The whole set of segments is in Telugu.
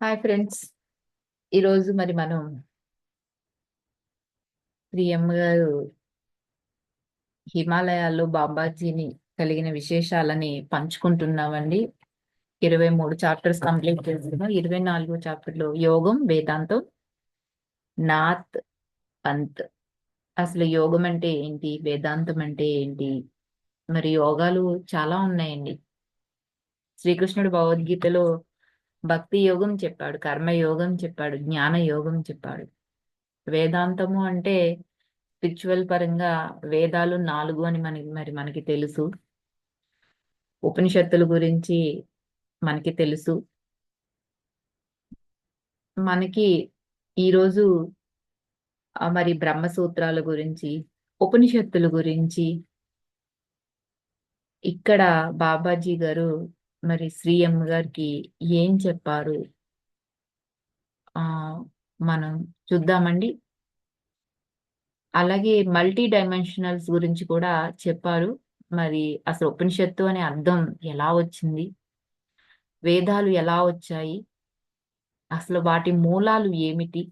హాయ్ ఫ్రెండ్స్ ఈరోజు మరి మనం ప్రియమ్మ గారు హిమాలయాల్లో బాబాజీని కలిగిన విశేషాలని పంచుకుంటున్నామండి. ఇరవై మూడు చాప్టర్స్ కంప్లీట్ చేస్తున్నాం. ఇరవై నాలుగో చాప్టర్లో యోగం వేదాంతం నాత్ పంత్. అసలు యోగం అంటే ఏంటి? వేదాంతం అంటే ఏంటి? మరి యోగాలు చాలా ఉన్నాయండి. శ్రీకృష్ణుడు భగవద్గీతలో భక్తి యోగం చెప్పాడు కర్మయోగం చెప్పాడు జ్ఞాన యోగం చెప్పాడు. వేదాంతము అంటే స్పిరిచువల్ పరంగా వేదాలు నాలుగు అని మనకి మరి మనకి తెలుసు. ఉపనిషత్తుల గురించి మనకి తెలుసు. మనకి ఈరోజు ఆ మరి బ్రహ్మసూత్రాల గురించి ఉపనిషత్తుల గురించి ఇక్కడ బాబాజీ గారు మరి శ్రీఎం గారికి ఏం చెప్పారు? ఆ మనం చూద్దామండి. అలాగే మల్టీ డైమెన్షనల్స్ గురించి కూడా చెప్పారు. మరి అసలు ఉపనిషత్తు అనే అర్థం ఎలా వచ్చింది? వేదాలు ఎలా వచ్చాయి? అసలు వాటి మూలాలు ఏమిటి?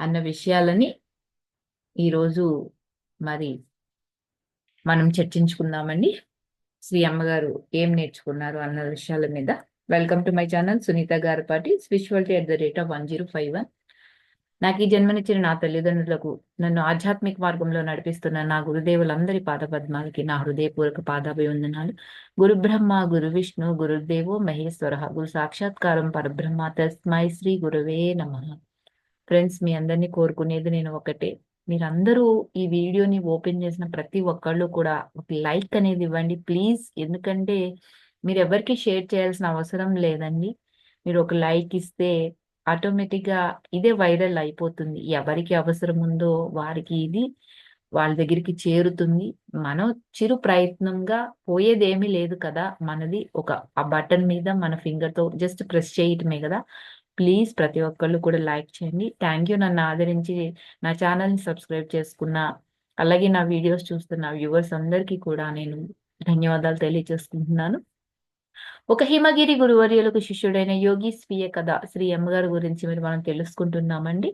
అన్న విషయాలని ఈరోజు మరి మనం చర్చించుకుందామండి. శ్రీ అమ్మగారు ఏం నేర్చుకున్నారు అన్న విషయాల మీద. Welcome to my channel Sunitha Garipati spirituality at the rate of one zero five one నాకు ఈ జన్మనిచ్చిన నా తల్లిదండ్రులకు నన్ను ఆధ్యాత్మిక మార్గంలో నడిపిస్తున్న నా గురుదేవులందరి పాదపద్మాలకి నా హృదయపూర్వక పాదాభివందనాలు. గురు బ్రహ్మ గురు విష్ణు గురుదేవో మహేశ్వర గురు సాక్షాత్కారం పరబ్రహ్మ తస్మై శ్రీ గురువే నమ. ఫ్రెండ్స్ మీ అందరినీ కోరుకునేది నేను ఒకటే. మీరందరూ ఈ వీడియోని ఓపెన్ చేసిన ప్రతి ఒక్కళ్ళు కూడా ఒక లైక్ అనేది ఇవ్వండి ప్లీజ్. ఎందుకంటే మీరు ఎవరికి షేర్ చేయాల్సిన అవసరం లేదండి. మీరు ఒక లైక్ ఇస్తే ఆటోమేటిక్గా ఇదే వైరల్ అయిపోతుంది. ఎవరికి అవసరం ఉందో వారికి ఇది వాళ్ళ దగ్గరికి చేరుతుంది. మనం చిరు ప్రయత్నంగా పోయేదేమీ లేదు కదా. మనది ఒక ఆ బటన్ మీద మన ఫింగర్తో జస్ట్ ప్రెస్ చేయటమే కదా. ప్లీజ్ ప్రతి ఒక్కళ్ళు కూడా లైక్ చేయండి. Thank you. నన్ను ఆదరించి నా ఛానల్ని సబ్స్క్రైబ్ చేసుకున్న అలాగే నా వీడియోస్ చూస్తున్న వ్యూవర్స్ అందరికీ కూడా నేను ధన్యవాదాలు తెలియజేసుకుంటున్నాను. ఒక హిమగిరి గురువర్యులకు శిష్యుడైన యోగి స్వీయ కథ శ్రీ అమ్మగారి గురించి మీరు మనం తెలుసుకుంటున్నామండి.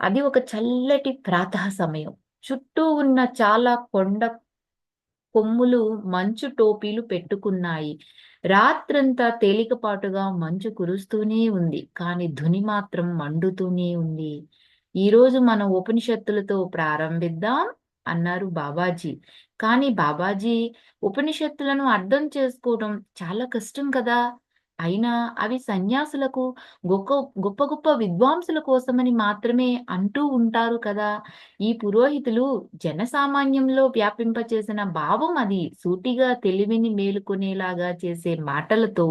అది ఒక చల్లటి ప్రాతः సమయం. చుట్టూ ఉన్న చాలా కొండ కొమ్ములు మంచు టోపీలు పెట్టుకున్నాయి. రాత్రంతా తేలికపాటుగా మంచు కురుస్తూనే ఉంది కానీ ధుని మాత్రం మండుతూనే ఉంది. ఈరోజు మనం ఉపనిషత్తులతో ప్రారంభిద్దాం అన్నారు బాబాజీ. కానీ బాబాజీ ఉపనిషత్తులను అర్థం చేసుకోవడం చాలా కష్టం కదా? అయినా అవి సన్యాసులకు గొప్ప గొప్ప గొప్ప విద్వాంసుల కోసమని మాత్రమే అంటూ ఉంటారు కదా. ఈ పురోహితులు జనసామాన్యంలో వ్యాపింపచేసిన భావం అది. సూటిగా తెలివిని మేలుకునేలాగా చేసే మాటలతో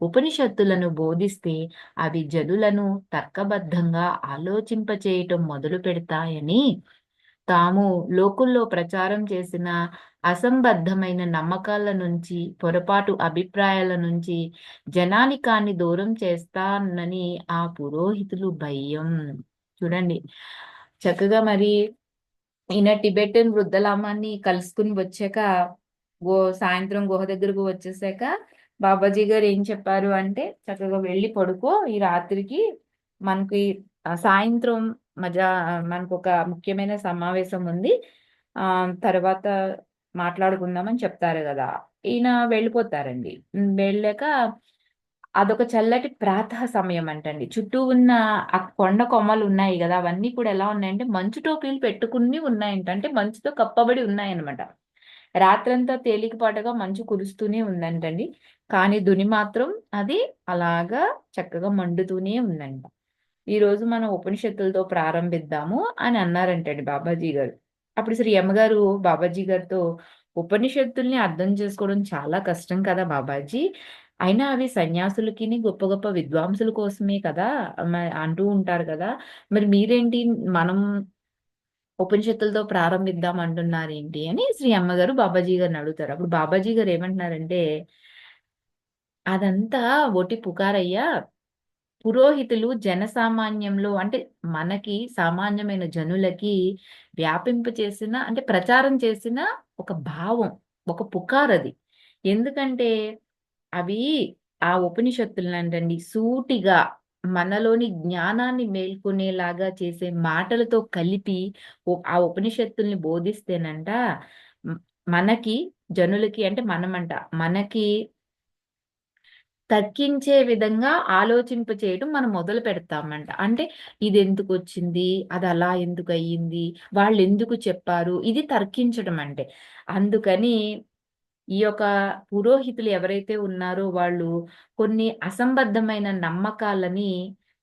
ఉపనిషత్తులను బోధిస్తే అవి జనులను తర్కబద్ధంగా ఆలోచింపచేయటం మొదలు పెడతాయని తాము లోకుల్లో ప్రచారం చేసిన అసంబద్ధమైన నమ్మకాల నుంచి పొరపాటు అభిప్రాయాల నుంచి జనానికాన్ని దూరం చేస్తానని ఆ పురోహితులు భయం. చూడండి చక్కగా మరి ఈయన టిబెటన్ వృద్ధలామాన్ని కలుసుకుని వచ్చాక గో సాయంత్రం గుహ దగ్గరకు వచ్చేసాక బాబాజీ గారు ఏం చెప్పారు అంటే చక్కగా వెళ్ళి పడుకో ఈ రాత్రికి మనకి సాయంత్రం మజా మనకు ఒక ముఖ్యమైన సమావేశం ఉంది. ఆ తర్వాత మాట్లాడుకుందామని చెప్తారు కదా. ఈయన వెళ్ళిపోతారండి. వెళ్ళాక అదొక చల్లటి ప్రాతः సమయం అంటండి. చుట్టూ ఉన్న ఆ కొండ కొమ్మలు ఉన్నాయి కదా అవన్నీ కూడా ఎలా ఉన్నాయంటే మంచు టోపీలు పెట్టుకుని ఉన్నాయంట. అంటే మంచుతో కప్పబడి ఉన్నాయన్నమాట. రాత్రంతా తేలికపాటుగా మంచు కురుస్తూనే ఉందంటండి. కానీ దుని మాత్రం అది అలాగా చక్కగా మండుతూనే ఉందంట. ఈ రోజు మనం ఉపనిషత్తులతో ప్రారంభిద్దాము అని అన్నారంటండి బాబాజీ గారు. అప్పుడు శ్రీ అమ్మగారు బాబాజీ గారితో ఉపనిషత్తుల్ని అర్థం చేసుకోవడం చాలా కష్టం కదా బాబాజీ. అయినా అవి సన్యాసులకి గొప్ప గొప్ప విద్వాంసుల కోసమే కదా అంటూ ఉంటారు కదా. మరి మీరేంటి మనం ఉపనిషత్తులతో ప్రారంభిద్దాం అంటున్నారు ఏంటి అని శ్రీ అమ్మగారు బాబాజీ గారిని అడుగుతారు. అప్పుడు బాబాజీ గారు ఏమంటున్నారంటే అదంతా ఒటి పుకారయ్యా పురోహితులు జనసామాన్యంలో అంటే మనకి సామాన్యమైన జనులకి వ్యాపింప చేసిన అంటే ప్రచారం చేసిన ఒక భావం ఒక పుకారది ఎందుకంటే అవి ఆ ఉపనిషత్తులనంటండి సూటిగా మనలోని జ్ఞానాన్ని మేల్కొనేలాగా చేసే మాటలతో కలిపి ఆ ఉపనిషత్తుల్ని బోధిస్తేనంట మనకి జనులకి అంటే మనమంట మనకి తర్కించే విధంగా ఆలోచింప చేయడం మనం మొదలు పెడతామంట. అంటే ఇది ఎందుకు వచ్చింది అది అలా ఎందుకు అయ్యింది వాళ్ళు వాళ్ళెందుకు చెప్పారు? ఇది తర్కించడం అంటే. అందుకని ఈ యొక్క పురోహితులు ఎవరైతే ఉన్నారో వాళ్ళు కొన్ని అసంబద్ధమైన నమ్మకాలని,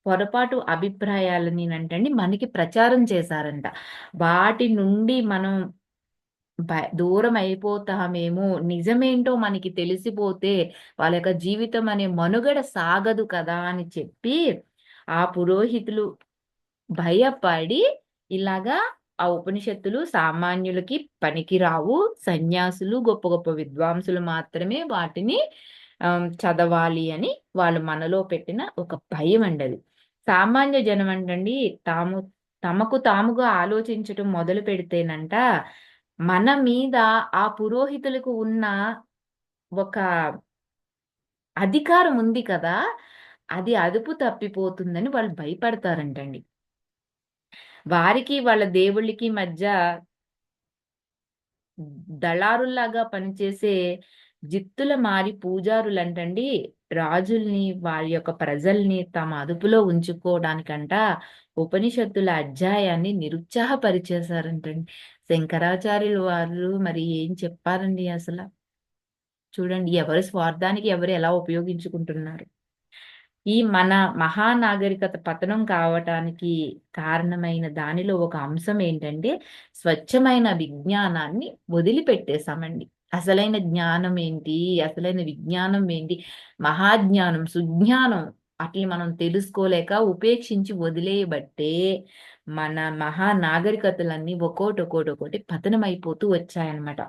పొరపాటు అభిప్రాయాలని అంటే మనకి ప్రచారం చేశారంట. వాటి నుండి మనం దూరం అయిపోతామేమో, నిజమేంటో మనకి తెలిసిపోతే వాళ్ళ యొక్క జీవితం అనే మనుగడ సాగదు కదా! అని చెప్పి ఆ పురోహితులు భయపడి ఇలాగా ఆ ఉపనిషత్తులు సామాన్యులకి పనికిరావు. సన్యాసులు, గొప్ప గొప్ప విద్వాంసులు మాత్రమే వాటిని చదవాలి అని వాళ్ళు మనలో పెట్టిన ఒక భయం భయమండది. సామాన్య జనం అంటండి తాము తమకు తాముగా ఆలోచించటం మొదలు పెడితేనంట మన మీద ఆ పురోహితులకు ఉన్న ఒక అధికారం ఉంది కదా! అది అదుపు తప్పిపోతుందని వాళ్ళు భయపడతారంటండి. వారికి వాళ్ళ దేవుళ్ళకి మధ్య దళారుల్లాగా పనిచేసే జిత్తుల మారి పూజారులంటండి రాజుల్ని, వారి యొక్క ప్రజల్ని తమ అదుపులో ఉంచుకోవడానికంట ఉపనిషత్తుల అధ్యాయాన్ని నిరుత్సాహపరిచేశారంటండి. శంకరాచార్యులు వారు మరి ఏం చెప్పారండి అసలు చూడండి ఎవరి స్వార్థానికి ఎవరు ఎలా ఉపయోగించుకుంటున్నారు. ఈ మన మహానాగరికత పతనం కావటానికి కారణమైన దానిలో ఒక అంశం ఏంటంటే, స్వచ్ఛమైన విజ్ఞానాన్ని వదిలిపెట్టేశామండి అసలైన జ్ఞానం ఏంటి? అసలైన విజ్ఞానం ఏంటి? మహాజ్ఞానం, సుజ్ఞానం అట్లా మనం తెలుసుకోలేక ఉపేక్షించి వదిలేయబట్టే మన మహా నాగరికతలన్నీ ఒక్కోటి, ఒక్కోటి, ఒక్కోటి పతనమైపోతూ వచ్చాయన్నమాట.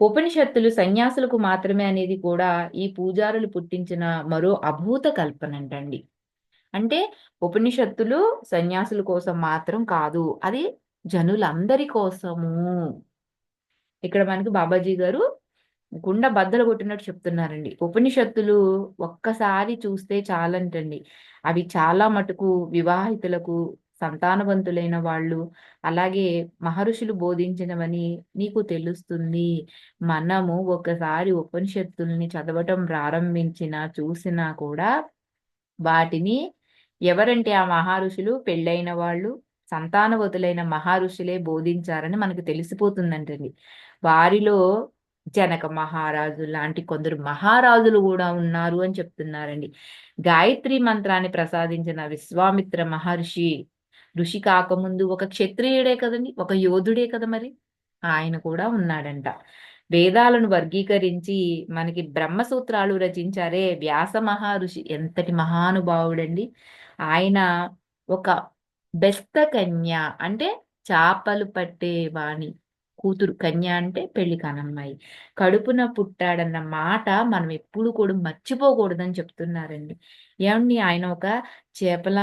ఉపనిషత్తులు సన్యాసులకు మాత్రమే అనేది కూడా ఈ పూజారులు పుట్టించిన మరో అభూత కల్పన అంటండి అంటే ఉపనిషత్తులు సన్యాసుల కోసం మాత్రం కాదు. అది జనులందరి కోసము. ఇక్కడ మనకి బాబాజీ గారు గుండె బద్దలు కొట్టినట్టు చెప్తున్నారండి. ఉపనిషత్తులు ఒక్కసారి చూస్తే చాలంటండి. అవి చాలా మటుకు వివాహితులకు, సంతానవంతులైన వాళ్ళు, అలాగే మహర్షులు బోధించినవని నీకు తెలుస్తుంది. మనము ఒకసారి ఉపనిషత్తుల్ని చదవటం ప్రారంభించినా, చూసినా కూడా వాటిని ఎవరంటే ఆ మహర్షులు పెళ్ళైన వాళ్ళు, సంతానవతులైన మహర్షులే బోధించారని మనకు తెలిసిపోతుందంటండి. వారిలో జనక మహారాజు లాంటి కొందరు మహారాజులు కూడా ఉన్నారు అని చెప్తున్నారండి. గాయత్రి మంత్రాన్ని ప్రసాదించిన విశ్వామిత్ర మహర్షి ఋషి కాకముందు ఒక క్షత్రియుడే కదండి ఒక యోధుడే కదా మరి! ఆయన కూడా ఉన్నాడంట. వేదాలను వర్గీకరించి మనకి బ్రహ్మసూత్రాలు రచించారే వ్యాస మహర్షి ఎంతటి మహానుభావుడండి. ఆయన ఒక బెస్త కన్య అంటే చాపలు పట్టేవాణి కూతురు. కన్య అంటే పెళ్ళి కానమ్మాయి. కడుపున పుట్టాడన్న మాట మనం ఎప్పుడు కూడా మర్చిపోకూడదని చెప్తున్నారండి. ఏమండి ఆయన ఒక చేపల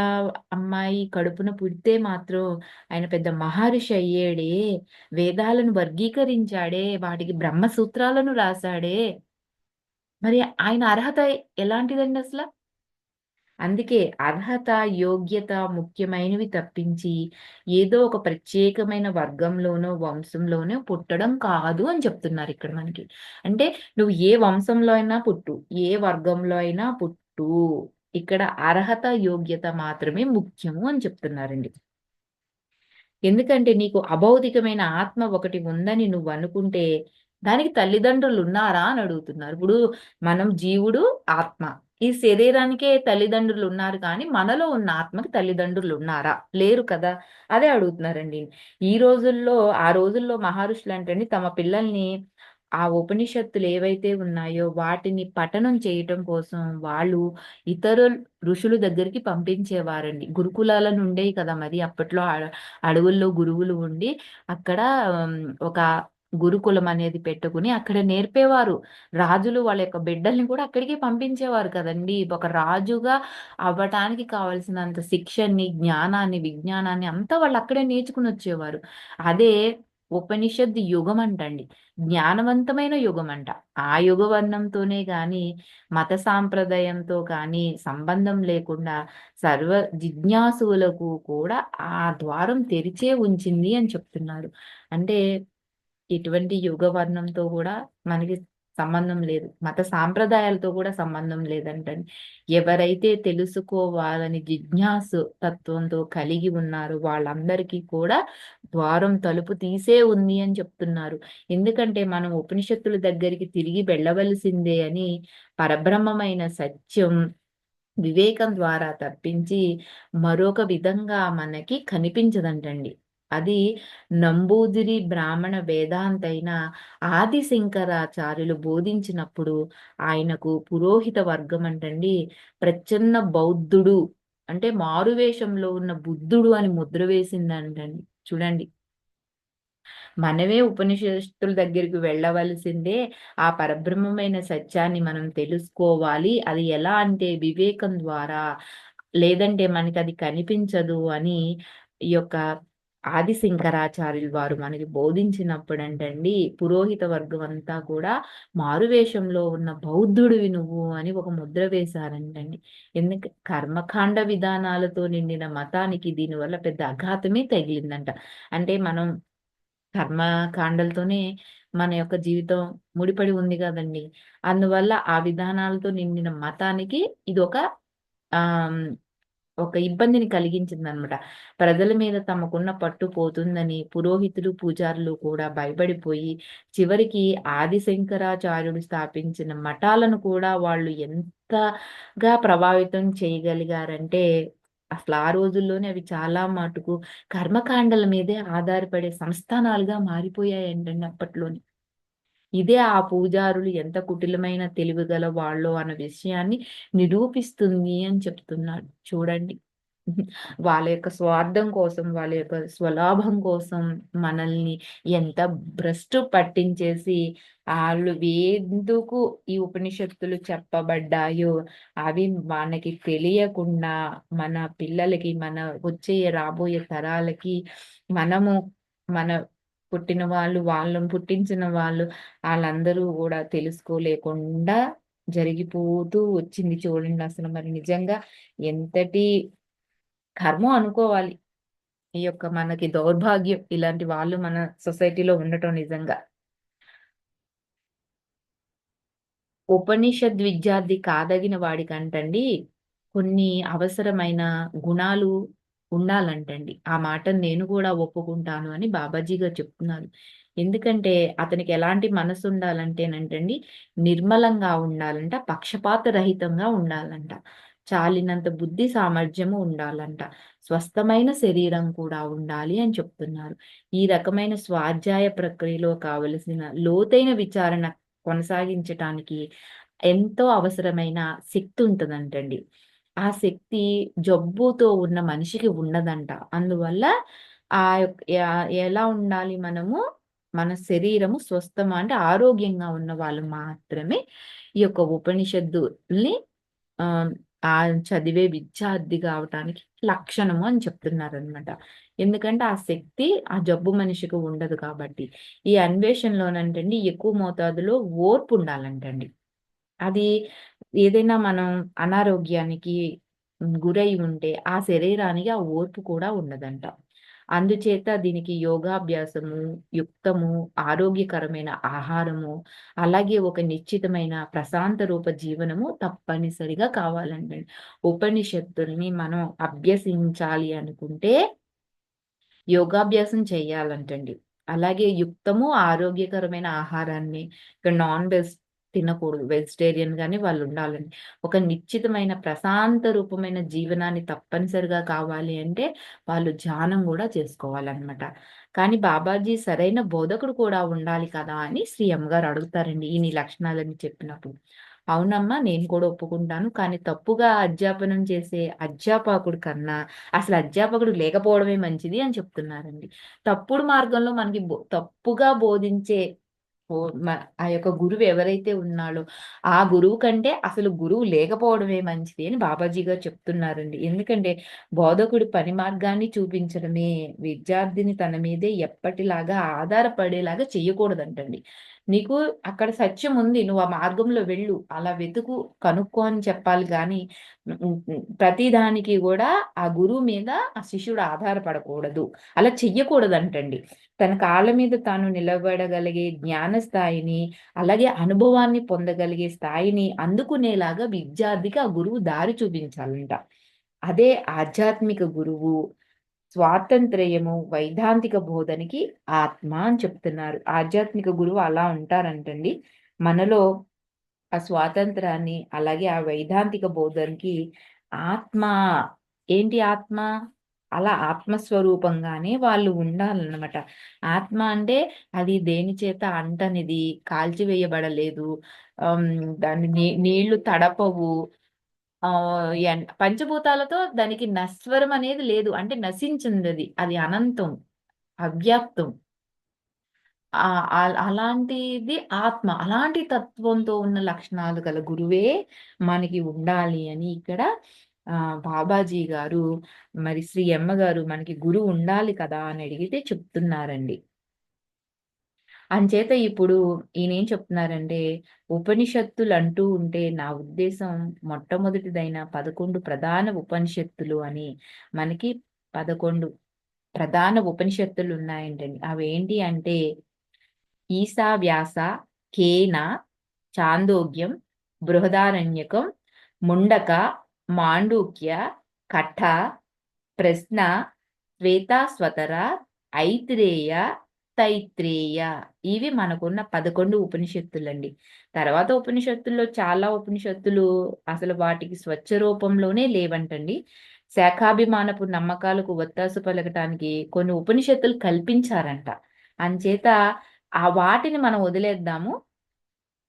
అమ్మాయి కడుపున పుడితే మాత్రం ఆయన పెద్ద మహర్షి అయ్యాడే. వేదాలను వర్గీకరించాడే. వాటికి బ్రహ్మసూత్రాలను రాసాడే. మరి ఆయన అర్హత ఎలాంటిదండి అసలు అందుకే అర్హత, యోగ్యత ముఖ్యమైనవి తప్పించి, ఏదో ఒక ప్రత్యేకమైన వర్గంలోనో, వంశంలోనో పుట్టడం కాదు అని చెప్తున్నారు ఇక్కడ మనకి. అంటే నువ్వు ఏ వంశంలో అయినా పుట్టు, ఏ వర్గంలో అయినా పుట్టు. ఇక్కడ అర్హత, యోగ్యత మాత్రమే ముఖ్యము అని చెప్తున్నారండి. ఎందుకంటే నీకు అభౌతికమైన ఆత్మ ఒకటి ఉందని నువ్వు అనుకుంటే దానికి తల్లిదండ్రులు ఉన్నారా అని అడుగుతున్నారు. ఇప్పుడు మనం జీవుడు, ఆత్మ. ఈ శరీరానికే తల్లిదండ్రులు ఉన్నారు కానీ, మనలో ఉన్న ఆత్మకి తల్లిదండ్రులున్నారా? లేరు కదా! అదే అడుగుతున్నారండి. ఈ రోజుల్లో ఆ రోజుల్లో మహర్షులు అంటే తమ పిల్లల్ని ఆ ఉపనిషత్తులు ఏవైతే ఉన్నాయో వాటిని పఠనం చేయటం కోసం వాళ్ళు ఇతర ఋషుల దగ్గరికి పంపించేవారండి. గురుకులాలను నుండే కదా! మరి అప్పట్లో అడవుల్లో గురువులు ఉండి అక్కడ ఒక గురుకులం అనేది పెట్టుకొని అక్కడ నేర్పేవారు. రాజులు వాళ్ళ యొక్క బిడ్డల్ని కూడా అక్కడికే పంపించేవారు కదండీ! ఒక రాజుగా అవ్వటానికి కావాల్సినంత శిక్షణని, జ్ఞానాన్ని, విజ్ఞానాన్ని అంతా వాళ్ళు అక్కడే నేర్చుకుని వచ్చేవారు అదే ఉపనిషద్ యుగం అంటండి జ్ఞానవంతమైన యుగం అంట ఆ యుగ వర్ణంతోనే గాని మత సాంప్రదాయంతో కానీ సంబంధం లేకుండా సర్వ జిజ్ఞాసులకు కూడా ఆ ద్వారం తెరిచే ఉంచింది అని చెప్తున్నారు అంటే ఇటువంటి యుగ వర్ణంతో కూడా మనకి సంబంధం లేదు. మత సాంప్రదాయాలతో కూడా సంబంధం లేదంటండి. ఎవరైతే తెలుసుకోవాలని జిజ్ఞాసు తత్వంతో కలిగి ఉన్నారు వాళ్ళందరికీ కూడా ద్వారం తలుపు తీసే ఉంది అని చెప్తున్నారు. ఎందుకంటే మనం ఉపనిషత్తుల దగ్గరికి తిరిగి వెళ్ళవలసిందే అని పరబ్రహ్మమైన సత్యం వివేకం ద్వారా తప్పించి మరొక విధంగా మనకి కనిపించదంటండి. అది నంబూదిరి బ్రాహ్మణ వేదాంతైన ఆది శంకరాచార్యులు బోధించినప్పుడు ఆయనకు పురోహిత వర్గం అంటండి ప్రచ్ఛన్న బౌద్ధుడు అంటే మారువేషంలో ఉన్న బుద్ధుడు అని ముద్ర వేసిందంటండి. చూడండి. మనమే ఉపనిషత్తుల దగ్గరికి వెళ్ళవలసిందే ఆ పరబ్రహ్మమైన సత్యాన్ని మనం తెలుసుకోవాలి. అది ఎలా అంటే వివేకం ద్వారా లేదంటే మనకి అది కనిపించదు అని ఈ యొక్క ఆది శంకరాచార్యులు వారు మనకి బోధించినప్పుడు అంటండి పురోహిత వర్గం అంతా కూడా మారువేషంలో ఉన్న బౌద్ధుడివి నువ్వు అని ఒక ముద్ర వేశారంటండి. ఎందుకు? కర్మకాండ విధానాలతో నిండిన మతానికి దీనివల్ల పెద్ద అఘాతమే తగిలిందంట. అంటే మనం కర్మకాండలతోనే మన యొక్క జీవితం ముడిపడి ఉంది కదండి. అందువల్ల ఆ విధానాలతో నిండిన మతానికి ఇది ఒక ఆ ఒక ఇబ్బందిని కలిగించిందనమాట. ప్రజల మీద తమకున్న పట్టు పోతుందని పురోహితులు పూజారులు కూడా భయపడిపోయి చివరికి ఆది శంకరాచార్యుడు స్థాపించిన మఠాలను కూడా వాళ్ళు ఎంతగా ప్రభావితం చేయగలిగారంటే అసలు ఆ రోజుల్లోనే అవి చాలా మటుకు కర్మకాండల మీదే ఆధారపడే సంస్థానాలుగా మారిపోయాయంటండి అప్పట్లోనే. ఇదే ఆ పూజారులు ఎంత కుటిలమైన తెలివిగల వాళ్ళు అన్న విషయాన్ని నిరూపిస్తుంది అని చెప్తున్నాడు. చూడండి. వాళ్ళ యొక్క స్వార్థం కోసం వాళ్ళ యొక్క స్వలాభం కోసం మనల్ని ఎంత భ్రష్టు పట్టించేసి వాళ్ళు ఎందుకు ఈ ఉపనిషత్తులు చెప్పబడ్డాయో అవి మనకి తెలియకుండా మన పిల్లలకి మన వచ్చే రాబోయే తరాలకి మనము మన పుట్టిన వాళ్ళు వాళ్ళను పుట్టించిన వాళ్ళు వాళ్ళందరూ కూడా తెలుసుకోలేకుండా జరిగిపోతూ వచ్చింది చూడండి అసలు మరి నిజంగా ఎంతటి కర్మం అనుకోవాలి. ఈ యొక్క మనకి దౌర్భాగ్యం ఇలాంటి వాళ్ళు మన సొసైటీలో ఉండటం నిజంగా. ఉపనిషద్ విద్యార్థి కాదగిన వాడికంటండి కొన్ని అవసరమైన గుణాలు ఉండాలంటండి. ఆ మాటను నేను కూడా ఒప్పుకుంటాను అని బాబాజీగా చెప్తున్నారు. ఎందుకంటే అతనికి ఎలాంటి మనసు ఉండాలంటేనంటండి నిర్మలంగా ఉండాలంట పక్షపాత రహితంగా ఉండాలంట చాలినంత బుద్ధి సామర్థ్యము ఉండాలంట స్వస్థమైన శరీరం కూడా ఉండాలి అని చెప్తున్నారు. ఈ రకమైన స్వాధ్యాయ ప్రక్రియలో కావలసిన లోతైన విచారణ కొనసాగించటానికి ఎంతో అవసరమైన శక్తి ఉంటుందంటండి. ఆ శక్తి జబ్బుతో ఉన్న మనిషికి ఉండదంట. అందువల్ల ఆ ఎలా ఉండాలి మనము? మన శరీరము స్వస్థం అంటే ఆరోగ్యంగా ఉన్న వాళ్ళు మాత్రమే ఈ యొక్క ఉపనిషత్తుల్ని ఆ చదివే విద్యార్థి కావటానికి లక్షణము అని చెప్తున్నారు అనమాట ఎందుకంటే ఆ శక్తి ఆ జబ్బు మనిషికి ఉండదు కాబట్టి. ఈ అన్వేషణలోనంటండి ఎక్కువ మోతాదులో ఓర్పు ఉండాలంటండి. అది ఏదైనా మనం అనారోగ్యానికి గురై ఉంటే ఆ శరీరానికి ఆ ఓర్పు కూడా ఉండదంట. అందుచేత దీనికి యోగాభ్యాసము యుక్తము ఆరోగ్యకరమైన ఆహారము అలాగే ఒక నిశ్చితమైన ప్రశాంత రూప జీవనము తప్పనిసరిగా కావాలండి. ఉపనిషత్తుల్ని మనం అభ్యసించాలి అనుకుంటే యోగాభ్యాసం చేయాలంటండి. అలాగే యుక్తము ఆరోగ్యకరమైన ఆహారాన్ని ఇక్కడ నాన్ వెజ్ తినకూడదు. వెజిటేరియన్ గానే వాళ్ళు ఉండాలండి. ఒక నిశ్చితమైన ప్రశాంత రూపమైన జీవనాన్ని తప్పనిసరిగా కావాలి అంటే వాళ్ళు ధ్యానం కూడా చేసుకోవాలన్నమాట. కానీ బాబాజీ సరైన బోధకుడు కూడా ఉండాలి కదా అని శ్రీ అమ్మగారు అడుగుతారండి ఈ నీ లక్షణాలని చెప్పినప్పుడు. అవునమ్మా నేను కూడా ఒప్పుకుంటాను. కానీ తప్పుగా అధ్యాపనం చేసే అధ్యాపకుడు కన్నా అసలు అధ్యాపకుడు లేకపోవడమే మంచిది అని చెప్తున్నారండి. తప్పుడు మార్గంలో మనకి తప్పుగా బోధించే ఆ యొక్క గురువు ఎవరైతే ఉన్నాడో, ఆ గురువు కంటే అసలు గురువు లేకపోవడమే మంచిది అని బాబాజీ గారు చెప్తున్నారండి. ఎందుకంటే బోధకుడు పని మార్గాన్ని చూపించడమే, విద్యార్థిని తన మీదే ఎప్పటిలాగా ఆధారపడేలాగా చేయకూడదంటండి నీకు అక్కడ సత్యం ఉంది. నువ్వు ఆ మార్గంలో వెళ్ళు. అలా వెతుకు, కనుక్కో అని చెప్పాలి కానీ ప్రతిదానికి కూడా ప్రతి దానికి ఆ గురువు మీద ఆ శిష్యుడు ఆధారపడకూడదు. అలా చెయ్యకూడదంటండి. తన కాళ్ళ మీద తాను నిలబడగలిగే జ్ఞాన స్థాయిని, అలాగే అనుభవాన్ని పొందగలిగే స్థాయిని అందుకునేలాగా విద్యార్థికి ఆ గురువు దారి చూపించాలంట. అదే ఆధ్యాత్మిక గురువు, స్వాతంత్ర్యము వైదాంతిక బోధనకి ఆత్మ అని చెప్తున్నారు. ఆధ్యాత్మిక గురువు అలా ఉంటారంటండి. మనలో ఆ స్వాతంత్రాన్ని, అలాగే ఆ వైదాంతిక బోధనకి ఆత్మ ఏంటి ఆత్మ? అలా ఆత్మస్వరూపంగానే వాళ్ళు ఉండాలన్నమాట. ఆత్మ అంటే అది దేని చేత అంటనిది, కాల్చివేయబడలేదు. దాన్ని నీ నీళ్ళు తడపవు. పంచభూతాలతో దానికి నశ్వరం అనేది లేదు. అంటే నశించింది అది అనంతం, అవ్యాప్తం. ఆ! అలాంటిది ఆత్మ. అలాంటి తత్వంతో ఉన్న లక్షణాలు గల గురువే మనకి ఉండాలి అని ఇక్కడ బాబాజీ గారు మరి శ్రీ ఎమ్మ గారు మనకి గురువు ఉండాలి కదా! అని అడిగితే చెప్తున్నారండి. అంచేత ఇప్పుడు ఈయనేం చెప్తున్నారంటే, ఉపనిషత్తులు అంటూ ఉంటే నా ఉద్దేశం మొట్టమొదటిదైన 11 ప్రధాన ఉపనిషత్తులు అని మనకి 11 ప్రధాన ఉపనిషత్తులు ఉపనిషత్తులున్నాయంటండి. అవేంటి అంటే ఈసా వ్యాస కేన, చాందోగ్యం, బృహదారణ్యకం, ముండక, మాండూక్య, కఠ, ప్రశ్న, శ్వేతాస్వతర, ఐత్రేయ, తైత్రేయ. ఇవి మనకున్న 11 ఉపనిషత్తులండి. తర్వాత ఉపనిషత్తుల్లో చాలా ఉపనిషత్తులు అసలు వాటికి స్వచ్ఛ రూపంలోనే లేవంటండి. శాఖాభిమానపు నమ్మకాలకు ఒత్తాసు పలకటానికి కొన్ని ఉపనిషత్తులు కల్పించారంట. అంచేత ఆ వాటిని మనం వదిలేద్దాము.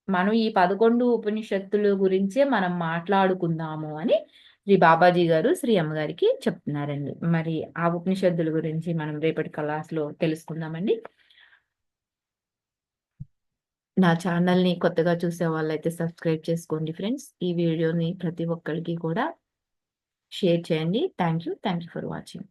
మనం ఈ 11 ఉపనిషత్తులు గురించే మనం మాట్లాడుకుందాము అని శ్రీ బాబాజీ గారు, శ్రీ అమ్మగారికి చెప్తున్నారండి. మరి ఆ ఉపనిషత్తుల గురించి మనం రేపటి క్లాస్‌లో తెలుసుకుందామండి. నా ఛానల్‌ని కొత్తగా చూసే వాళ్ళైతే సబ్స్క్రైబ్ చేసుకోండి ఫ్రెండ్స్. ఈ వీడియోని ప్రతి ఒక్కరికి కూడా షేర్ చేయండి. Thank you. Thank you for watching.